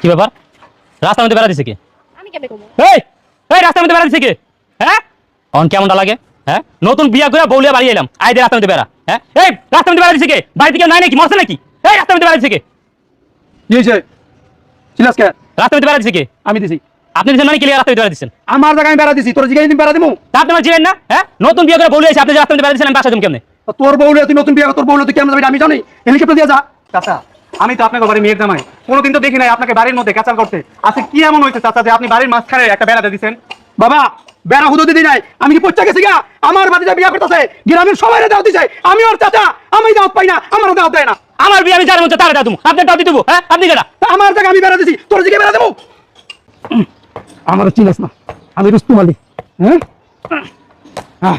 কি ব্যাপার? রাস্তার মধ্যে বেড়া দিছে কি? আমি কেমনে কমু? এই এই রাস্তার মধ্যে বেড়া দিছে কি? হ্যাঁ? অন কেমনটা লাগে? হ্যাঁ? নতুন বিয়া করে বউলিয়া বাড়ি এলাম আই দে রাস্তার মধ্যে বেড়া। হ্যাঁ? এই রাস্তার মধ্যে বেড়া দিছে কি? বাড়িতে কেউ নাই নাকি? মরছে নাকি? এই রাস্তার মধ্যে বেড়া দিছে কি? হয়েছে চিলাস কে? রাস্তার মধ্যে বেড়া দিছে কি? আমি দিছি। আপনি দিচ্ছেন মানে ক্লিয়ার রাস্তার মধ্যে বেড়া দিচ্ছেন আমার জায়গায় আমি বেড়া দিছি। তোর জিগাই দিন বেড়া দিমু? তা আপনি আমার ছিলেন না হ্যাঁ? নতুন বিয়া করে বউলিয়া এসে আপনি যে রাস্তার মধ্যে বেড়া দিচ্ছেন আমি বাসা জম কেমনে? তোর বউলে তুই নতুন বিয়ে কর, তোর বউলে তুই কেমন যাবি? আমি জানি। হেলিকপ্টার দিয়ে যা। চাচা আমি তো আপনাকে বাড়ির মেয়ের জামাই। কোনোদিন তো দেখি নাই আপনাকে বাড়ির মধ্যে কাচাল করতে। আজকে কি এমন হয়েছে চাচা যে আপনি বাড়ির মাঝখানে একটা বেড়াতে দিচ্ছেন বাবা বেড়া হুদো দিদি নাই। আমি কি পচ্চা গেছি গা? আমার বাড়িতে বিয়ে করতেছে গ্রামের সবাই দাওয়াত দিছে। আমি ওর চাচা আমি দাওয়াত পাই না আমারও দাওয়াত দেয় না। আমার বিয়ে আমি যার মধ্যে তারা দাও আপনি দাও দিতে হ্যাঁ? আপনি তা আমার জায়গায় আমি বেড়া দিছি তোর জিগে বেড়া দেবো? আমার চিনাস না। আমি রুস্তু মালি হ্যাঁ? আহ।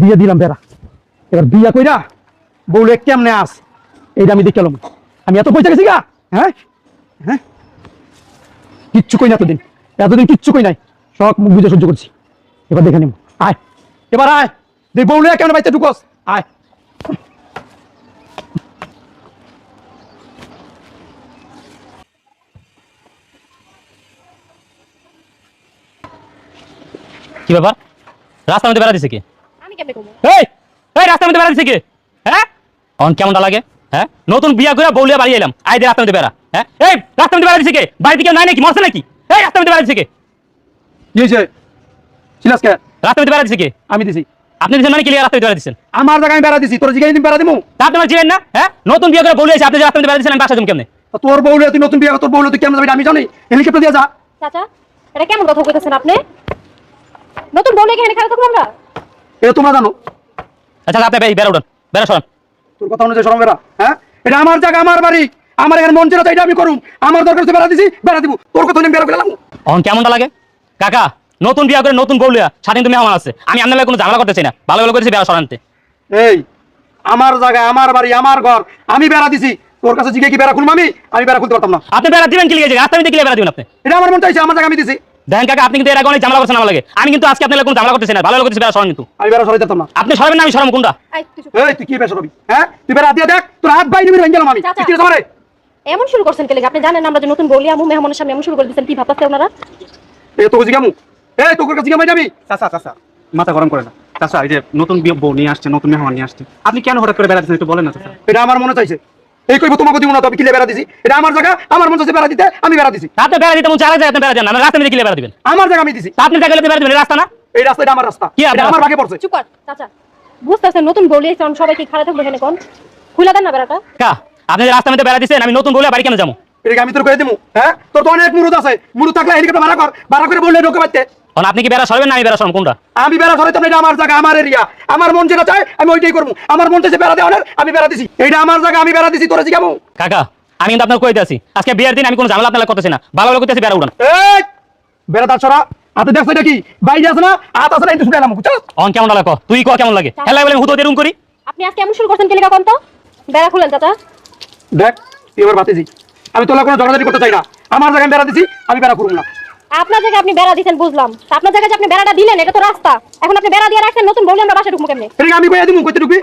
বিয়ে দিলাম বেড়া। এবার বিয়া কইরা বউলে কেমনে আস? এইটা আমি দেখলাম আমি এত পয়সা গেছি গা। হ্যাঁ? হ্যাঁ? কিচ্ছু কই না এতদিন। এতদিন কিচ্ছু কই নাই। সব মুখ বুঝে সহ্য করছি। এবার দেখে নিব আয়। এবার আয়। দেখ বউলে কেমন বাইতে ঢুকস? আয়। কি ব্যাপার? রাস্তার মধ্যে বেড়া দিছে কি? আমি কেমনে কমু? এই! এই রাস্তার মধ্যে বেড়া দিছে কি? হ্যাঁ? অন কেমনটা লাগে? হ্যাঁ? নতুন বিয়া করে বউলিয়া বাড়ি এলাম। আই দে রাস্তার মধ্যে বেড়া। হ্যাঁ? এই রাস্তার মধ্যে বেড়া দিছে কি? বাড়িতে কেউ নাই নাকি? মরছে নাকি? এই রাস্তার মধ্যে বেড়া দিছে কি? কি হয়েছে? চিনাস কে? রাস্তার মধ্যে বেড়া দিছে কি? আমি দিছি। আপনি দিচ্ছেন মানে ক্লিয়ার রাস্তার মধ্যে বেড়া দিচ্ছেন আমার জায়গায় আমি বেড়া দিছি। তোর জিগাই দিন বেড়া দিমু? তা আপনি আমার না? হ্যাঁ? নতুন বিয়া করে বউলিয়া এসে আপনি যে রাস্তার মধ্যে বেড়া দিচ্ছেন আমি বাসা জম কেমনে? তোর বউলে তুই নতুন বিয়ে কর, তোর বউলে তুই কেমন যাবি আমি জানি। হেলিকপ্টার দিয়ে যা? চাচা এটা কেমন কথা কইতেছেন আপনি? নতুন বউ লেগে এখানে খারাপ থাকব আমরা এটা তোমরা জানো। আচ্ছা আপনি বেড়া উঠান। বেড়া সরান। তোর কথা অনুযায়ী সরম হ্যাঁ? এটা আমার জায়গা আমার বাড়ি। আমার এখানে মন ছিল এটা আমি করুম। আমার দরকার হচ্ছে বেড়া দিছি বেড়া দিব। তোর কথা নিয়ে বেড়া অন কেমনটা লাগে? কাকা নতুন বিয়া করে নতুন বউলিয়া স্বাধীন তুমি আমার আছে। আমি আপনার কোনো ঝামেলা করতে চাই না। ভালো ভালো করেছি বেড়া সরানতে। এই আমার জায়গা আমার বাড়ি আমার ঘর আমি বেড়া দিছি। তোর কাছে জিগে কি বেড়া খুলবো আমি? আমি বেড়া খুলতে পারতাম না। আপনি বেড়া দিবেন কি লিখেছে মধ্যে ক্লিয়ার বেড়া দিবেন আপনি? এটা আমার মন চাইছে আমার জায়গা আমি দিছি। দেখেন কাকা আপনি কিন্তু এর আগে অনেক ঝামেলা করছেন আমার লাগে। আমি কিন্তু আজকে আপনার কোনো ঝামেলা করতেছি না ভালো কিন্তু। আমি বেড়া সরাই দিতাম না। আপনি সরাবেন না আমি সরাম কোনটা? তুই এই তুই কি সরাবি? হ্যাঁ? তুই বেড়া দিয়ে দেখ তোর হাত বাইরে বেরিয়ে গেলাম আমি কি রে তোমারে? এমন শুরু করছেন কেলে? আপনি জানেন আমরা যে নতুন বলি আমু মেহমানের সামনে এমন শুরু করে দিচ্ছেন কি ভাবতেছে ওনারা এই তোকে জিগামু। এই তোর কাছে জিগামাই যাবি। চাচা চাচা মাথা গরম করে না। চাচা এই যে নতুন বিয়ে বউ নিয়ে আসছে নতুন মেহমান নিয়ে আসছে। আপনি কেন হঠাৎ করে বেড়াচ্ছেন একটু বলেন না চাচা। এটা আমার মনে চাইছে। এই কইবো তোমাকে দিব না তবে কিলে বেড়া দিছি? এটা আমার জায়গা আমার মন চাইছে বেড়া দিতে আমি বেড়া দিছি। আপনি বেড়া দিতে মন চারা যায় আপনি বেড়া যান না রাস্তার মধ্যে ক্লিয়ার বেড়া দিবেন। আমার জায়গা আমি দিছি। আপনি জায়গা বেড়া দিবেন এই রাস্তা না? এই রাস্তা এটা আমার রাস্তা। এটা আমার ভাগে পড়ছে। চুপ কর চাচা। বুঝতেছেন নতুন বলি এসে সবাই কি খারাপ থাকব এখানে কোন? খুলে দেন না বেড়াটা। কা আপনি মধ্যে বেড়া দিচ্ছেন আমি নতুন বউলিয়া বাড়ি কেন যাব? এটাকে আমি তোর করে দিমু হ্যাঁ? তোর তো অনেক মুরুদ আছে। মুরুদ থাকলে হেলিকপ্টার ভাড়া কর। ভাড়া করে বললে ঢোকে পাইতে কারণ আপনি কি বেড়া সরবেন না আমি বেড়া সরম কোনটা? আমি বেড়া ধরে এটা আমার জায়গা আমার এরিয়া আমার মন যেটা চায় আমি ওইটাই করব। আমার মন চাইছে বেড়া দেওয়ার আমি বেড়া দিছি। এইটা আমার জায়গা আমি বেড়া দিছি তোরা জিগামু কাকা আমি কিন্তু আপনার কইতে আছি। আজকে বিয়ের দিন আমি কোনো ঝামেলা আপনার করতেছি না। ভালো ভালো করতেছি বেড়া উড়ান। এই বেড়া তার ছড়া হাতে দেখছ এটা কি? বাইরে আছে না? হাত আছে না একটু শুনে এলাম বুঝছ? অন কেমন লাগে ক? তুই ক কেমন লাগে? হেলা বলে হুতো দেরুম করি। আপনি আজকে এমন শুরু করছেন কেলে কোন তো? বেড়া খুলেন চাচা। দেখ তুই এবার বাতিছি। আমি তোলা কোনো ঝগড়াঝাটি করতে চাই না। আমার জায়গায় আমি বেড়া দিছি আমি বেড়া করব না। আপনার জায়গায় আপনি বেড়া দিচ্ছেন বুঝলাম। আপনার জায়গায় যে আপনি বেড়াটা দিলেন এটা তো রাস্তা। এখন আপনি বেড়া দিয়ে রাখছেন নতুন বলে আমরা বাসা ঢুকবো কেমনে? আমি কইয়া দিমু কইতে ঢুকবি?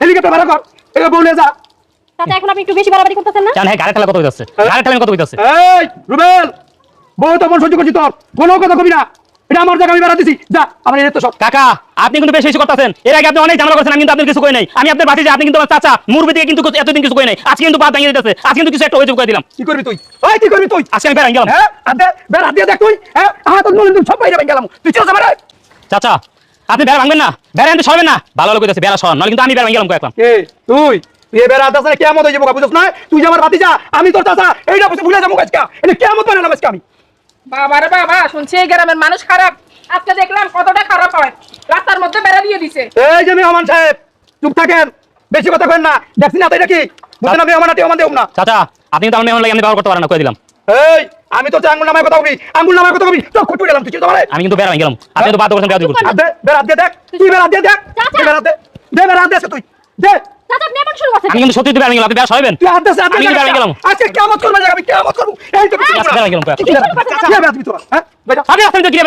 হেলিকপ্টার ভাড়া কর। এবার বলে যা। তাতে এখন আপনি একটু বেশি বাড়াবাড়ি করতেছেন না? জান হ্যাঁ গাড়ি ঠেলা কত হইতাছে? গাড়ি ঠেলা কত হইতাছে? এই রুবেল! বহু তখন সহ্য করছি তোর। কোনো কথা কবি না। এটা আমার জায়গা আমি বেড়া দিছি। যা আমার এর তো সব। কাকা আপনি কিন্তু বেশি বেশি করতেছেন। এর আগে আপনি অনেক ঝামেলা করছেন আমি কিন্তু আপনার কিছু কই নাই। আমি আপনার বাসি যে আপনি কিন্তু আমার চাচা মুরবি থেকে কিন্তু এতদিন কিছু কই নাই। আজকে কিন্তু দিতেছে। আজকে কিন্তু কিছু একটা অভিযোগ করে দিলাম। কি করবি তুই? ওই কি করবি তুই? আজকে আমি বেড়া গেলাম। হ্যাঁ হাত বেড়া দিয়ে দেখ তুই। হ্যাঁ সব বাইরে গেলাম। তুই চল যাবে চাচা আপনি বেড়া ভাঙবেন না? বেড়া কিন্তু সরবেন না? ভালো ভালো কইতাছে বেড়া সরান নাহলে কিন্তু আমি বেড়া ভেঙে গেলাম কয়েকলাম কে তুই কেমন হয়ে যাব বুঝছ না? তুই যে আমার বাতি যা আমি তোর চাচা এইটা বুঝে ভুলে যাব আজকে। এটা কেমন বানালাম আজকে আমি। বাবা রে বাবা শুনছি এই গ্রামের মানুষ খারাপ। আজকে দেখলাম কতটা খারাপ হয়। রাস্তার মধ্যে বেড়া দিয়ে দিছে। এই যে মেহমান সাহেব চুপ থাকেন। বেশি কথা কেন না। দেখছি না তো এটা কি বুঝছেন না মেহমান আটি দেব না চাচা আপনি কিন্তু আমার মেহমান লাগে আমি ব্যবহার করতে পারেন না কই দিলাম। এই আমি তো আঙ্গুল নামায় কথা আঙ্গুল নামায় কথা কবি তো খুঁটে গেলাম তুই কি আমি কিন্তু বেড়া গেলাম। আপনি তো করছেন বেড়া দিয়ে দেখ। তুই বেড়া দিয়ে দেখ। চাচা। তুই বেড়া দে। দে বেড়া দে তুই দে। চাচা আপনি এমন শুরু করছেন আমি কিন্তু সত্যি গেলাম আপনি দে আমি কিন্তু গেলাম। আজকে করবে? জায়গা আমি কেমন করব? এই তো গেলাম। কি কি দিবি হ্যাঁ? আপনি কি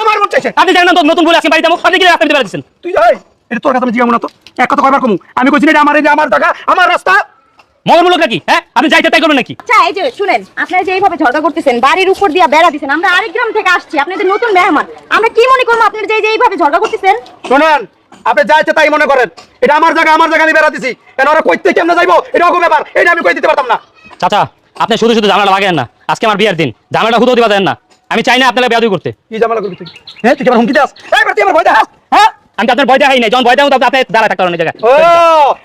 আমার মন চাইছে আপনি জানেন তো নতুন বলে আজকে বাড়িতে কি দিচ্ছেন তুই যাই এটা তোর কাছে আমি জিগামু না তো। এক কথা কয়বার কমু? আমি কইছি না এটা আমার এই আমার জায়গা আমার রাস্তা। নাকি? হ্যাঁ? আপনি যাইতে তাই করবেন নাকি? আচ্ছা এই যে শুনেন আপনারা যে এইভাবে ঝগড়া করতেছেন বাড়ির উপর দিয়া বেড়া দিছেন আমরা আরেক গ্রাম থেকে আসছি আপনাদের নতুন মেহমান আমরা কি মনে করব আপনারা যে যে এইভাবে ঝগড়া করতেছেন? শোনেন আপনি যা ইচ্ছে তাই মনে করেন। এটা আমার জায়গা আমার জায়গা আমি বেড়া দিছি। কেন ওরা কইতে কেমনে যাইবো? এটা অগো ব্যাপার। এটা আমি কই দিতে পারতাম না। চাচা আপনি শুধু শুধু ঝামেলা লাগেন না। আজকে আমার বিয়ের দিন। ঝামেলা হুদো দিবা দেন না। আমি চাই না আপনারা বিয়াদুই করতে। কি ঝামেলা করবি তুই? হ্যাঁ তুই কেমন হুমকি দাস এইবার তুই আমার ভয় দেখাস? হ্যাঁ? আমি তো আপনার ভয় দেখাই নাই। যখন ভয় দেখাবো তখন আপনি দাঁড়া থাকতে পারেন এই জায়গায়। ও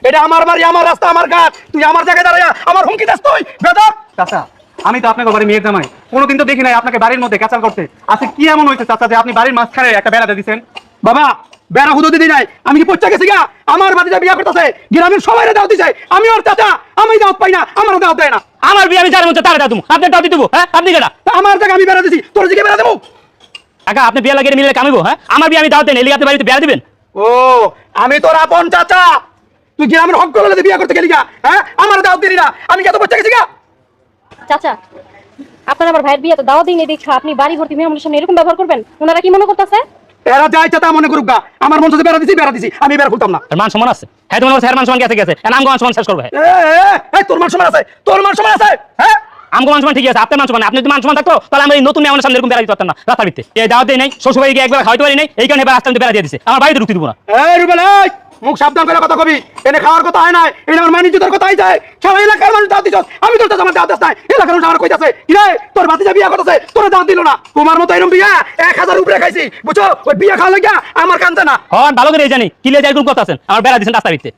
এটা আমার বাড়ি আমার রাস্তা আমার ঘাট। তুই আমার জায়গায় দাঁড়াইয়া আমার হুমকি দাস তুই বেদব চাচা আমি তো আপনাকে বাড়ি মেয়ের জামাই। কোনোদিন তো দেখি নাই আপনাকে বাড়ির মধ্যে ক্যাচাল করতে। আজকে কি এমন হয়েছে চাচা যে আপনি বাড়ির মাঝখানে একটা বেড়াতে দিচ্ছেন বাবা বেড়া হুদো দিদি নাই। আমি কি পচ্চা গেছি গা? আমার বাড়িতে বিয়া করতেছে গ্রামের সবাই দাওয়াত দিছে। আমি ওর চাচা আমি দাওয়াত পাই না আমারও দাওয়াত দেয় না। আমার বিয়ে আমি যার মধ্যে তারা দাও তুমি আপনি দাও দিতে হ্যাঁ? আপনি কেটা তা আমার জায়গায় আমি বেড়া দিছি তোর দিকে বেড়া দেবো? একা আপনি বিয়ে লাগিয়ে মিলে কামিবো হ্যাঁ? আমার বিয়ে আমি দাও দেন এলিগে আপনি বাড়িতে বিয়ে দিবেন? ও আমি তোর আপন চাচা। তুই গ্রামের হক করে বিয়া করতে গেলি গা হ্যাঁ? আমার দাওয়াত দিলি না। আমি কি এত পচ্চা গেছি গা? চাচা আপনার আবার ভাইয়ের বিয়েতে দাওয়া দিনে দেখা আপনি বাড়ি ভর্তি মেহমানের সামনে এরকম ব্যবহার করবেন? ওনারা কি মনে করতেছে? এরা যা ইচ্ছা তা মনে করুক গা। আমার মন সাথে বেড়া দিছি বেড়া দিছি। আমি বেড়া খুলতাম না। আর মান সম্মান আছে? হ্যাঁ তোমার হ্যাঁ মান সমান গেছে গেছে? আর আমগো মান সম্মান শেষ করবে। তোর মান সমান আছে তোর মান সমান আছে হ্যাঁ? আমগো মান ঠিক আছে আপনার মান সম্মান আপনি যদি মান থাকতো তাহলে আমরা এই নতুন আমার সামনে এরকম বেড়া দিতে পারতাম না রাস্তা ভিত্তি এই দাওয়াত দেয় নাই শ্বশুর বাড়ি গিয়ে একবার খাওয়াইতে পারি নাই এই কারণে এবার রাস্তার বেড়া দিয়ে দিছে। আমার বাড়িতে ঢুকতে দিব না। এই রুবেল এই! মুখ সাবধান করে কথা কবি। এনে খাওয়ার কথা হয় নাই এনে আমার মানি জুতার কথাই যায়। সারা এলাকার মানুষ দাওয়াত দিছস আমি তোর আমার দিস নাই। এলাকার মানুষ আমার কইতাছে কি রে তোর ভাতিজা বিয়া করতেছে তোর দাওয়াত দিল না। তোমার মতো এরকম বিয়া এক হাজার উপরে খাইছি বুঝছ? ওই বিয়া খাওয়া লাগিয়া আমার কান্দে না। হন ভালো করে জানি কিলে যাই কথা আছেন আমার বেড়া দিচ্ছেন রাস্তার ভিত্তি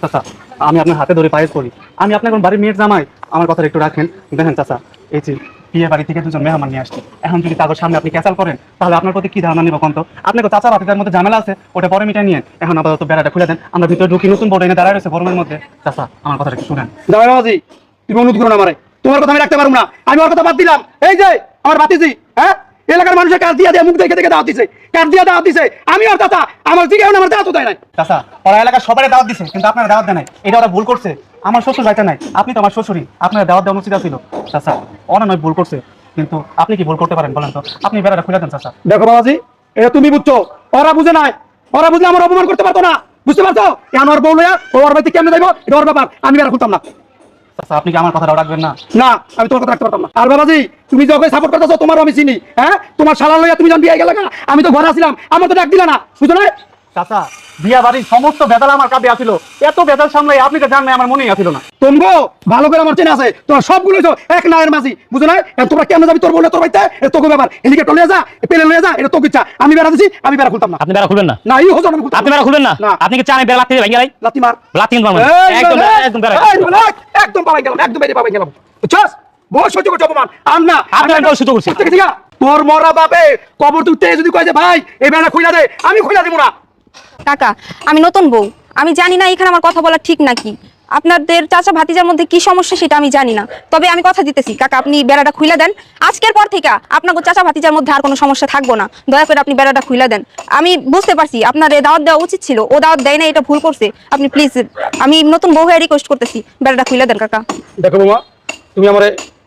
চাচা আমি আপনার হাতে ধরে পায়েস করি। আমি আপনার কোন বাড়ির মেয়ের জামাই। আমার কথা একটু রাখেন। দেখেন চাচা এই যে বিয়ে বাড়ি থেকে দুজন মেহমান নিয়ে আসছে। এখন যদি তাদের সামনে আপনি ক্যাচাল করেন, তাহলে আপনার প্রতি কি ধারণা নিব কন্ত? আপনাকে চাচা বাতিদের মধ্যে ঝামেলা আছে, ওটা পরে মিটাই নিয়ে এখন আপাতত বেড়াটা খুলে দেন। আমরা ভিতরে ঢুকি, নতুন বড় এনে দাঁড়ায় রয়েছে গরমের মধ্যে। চাচা, আমার কথা একটু শুনেন। জামাই তুমি অনুরোধ না আমারে। তোমার কথা আমি রাখতে পারব না। আমি ওর কথা বাদ দিলাম। এই যে, আমার বাতিজি হ্যাঁ? এলাকার মানুষের কাজ দিয়া দিয়ে মুখ দেখে দেখে দাওয়াত দিছে। কাজ দিয়া দাওয়াত দিছে। আমি আর চাচা আমার দিকে আমার দাওয়াত দেয় নাই। চাচা ওরা এলাকার সবাই দাওয়াত দিছে কিন্তু আপনার দাওয়াত দেয় নাই। এটা ওরা ভুল করছে। আমার শ্বশুর যাইতে নাই। আপনি তো আমার শ্বশুরই। আপনার দাওয়াত দেওয়া উচিত ছিল। চাচা ওরা নয় ভুল করছে। কিন্তু আপনি কি ভুল করতে পারেন বলেন তো? আপনি বেড়াটা খুলে দেন চাচা। দেখো বাবাজি এটা তুমি বুঝছ। ওরা বুঝে নাই। ওরা বুঝলে আমার অপমান করতে পারতো না। বুঝতে পারছ? এখন ওর বউ লইয়া ও ওর বাড়িতে কেমনে যাইবো? এটা ওর ব্যাপার। আমি বেড়া খুলতাম না। আপনি কি আমার কথাটা রাখবেন না? না, আমি তোমার কথা রাখতে পারতাম আর বাবাজি, তুমি যখন সাপোর্ট করতেছো, তোমারও আমি চিনি হ্যাঁ? তোমার শালা লইয়া তুমি যখন বিয়ে গেলে আমি তো ঘরে আসলাম আমার তো ডাক দিলা না শুধু না চাচা বিয়া বাড়ির সমস্ত বেদাল আমার কাঁধে আসিল। এত বেদাল সামলাই আপনি তো জানেন আমার মনেই আসিল না। তোমগো ভালো করে আমার চেনা আছে। তোমার সবগুলো হইছো এক নায়ের মাঝি বুঝো না তোমরা কেমন যাবি? তোর বলে তোর বাইতে তোকে ব্যাপার। এদিকে টলে যা পেলে লয়ে যা এটা তোকে ইচ্ছা। আমি বেড়া দিছি আমি বেড়া খুলতাম না। আপনি বেড়া খুলবেন না? না এই হোজন আমি আপনি বেড়া খুলবেন না। আপনি কি চান আমি বেড়া লাগতে ভেঙে গেলাই লাতি মার। লাতি মারবেন। একদম একদম বেড়া। এই, একদম পালাই গেলাম একদম বেরিয়ে পালাই গেলাম। বুঝছস? বহু সহ্য করছ অপমান। আর না আপনি আমি বহু সহ্য করছি। তোর মরা বাপে কবর তুলতে যদি কয় যে ভাই এই বেড়া খুইলা দে আমি খুইলা দিব না। কাকা আমি নতুন বউ। আমি জানি না এখানে আমার কথা বলা ঠিক নাকি। আপনাদের চাচা ভাতিজার মধ্যে কি সমস্যা সেটা আমি জানি না। তবে আমি কথা দিতেছি। কাকা আপনি বেড়াটা খুলে দেন। আজকের পর থেকে আপনাকে চাচা ভাতিজার মধ্যে আর কোনো সমস্যা থাকব না। দয়া করে আপনি বেড়াটা খুলে দেন। আমি বুঝতে পারছি আপনার এ দাওয়াত দেওয়া উচিত ছিল। ও দাওয়াত দেয় না এটা ভুল করছে। আপনি প্লিজ আমি নতুন বউ হয়ে রিকোয়েস্ট করতেছি। বেড়াটা খুলে দেন কাকা। দেখো বৌমা তুমি আমার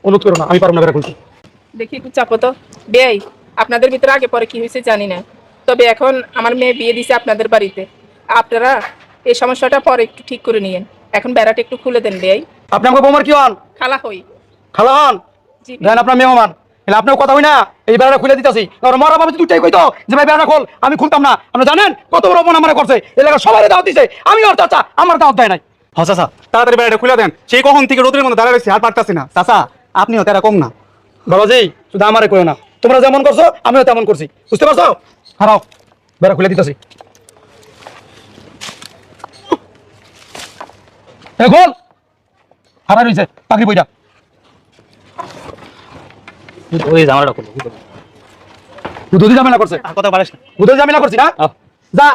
অনুরোধ করো না আমি পারব না বেড়া খুলতে। দেখি একটু চাপো তো। বেয়াই আপনাদের ভিতরে আগে পরে কি হয়েছে জানি না। তবে এখন আমার মেয়ে বিয়ে দিছে আপনাদের বাড়িতে। আপনারা এই সমস্যাটা পরে একটু ঠিক করে নিয়েন। এখন বেড়াটা একটু খুলে দেন বেয়াই আপনি আমাকে বৌমার কি হন? খালা হই। খালা হন? জি দেন আপনার মেহমান এলে আপনার কথা হই না এই বেড়াটা খুলে দিতেছি। মরা বাবা দুটাই কইতো যে ভাই বেড়াটা খোল আমি খুলতাম না। আপনি জানেন কত বড় অপমান আমার করছে। এলাকার সবাই দাওয়াত দিছে। আমি ওর চাচা আমার দাওয়াত দেয় নাই। হ চাচা তাড়াতাড়ি বেড়াটা খুলে দেন। সেই কখন থেকে রোদের মধ্যে দাঁড়ায় রয়েছে আর পারতাছি না। চাচা আপনিও তারা কম না। বাবাজি শুধু আমারে কইও না। তোমরা যেমন করছ আমিও তেমন করছি। বুঝতে পারছ? হারাও বেড়া খুলে দিতেছি। এ খোল হারাই রইছে পাখি বইটা। ওই ঝামেলাটা করব দুধি ঝামেলা করছে। আর কথা পারিস না। দুধি ঝামেলা করছি না? যা।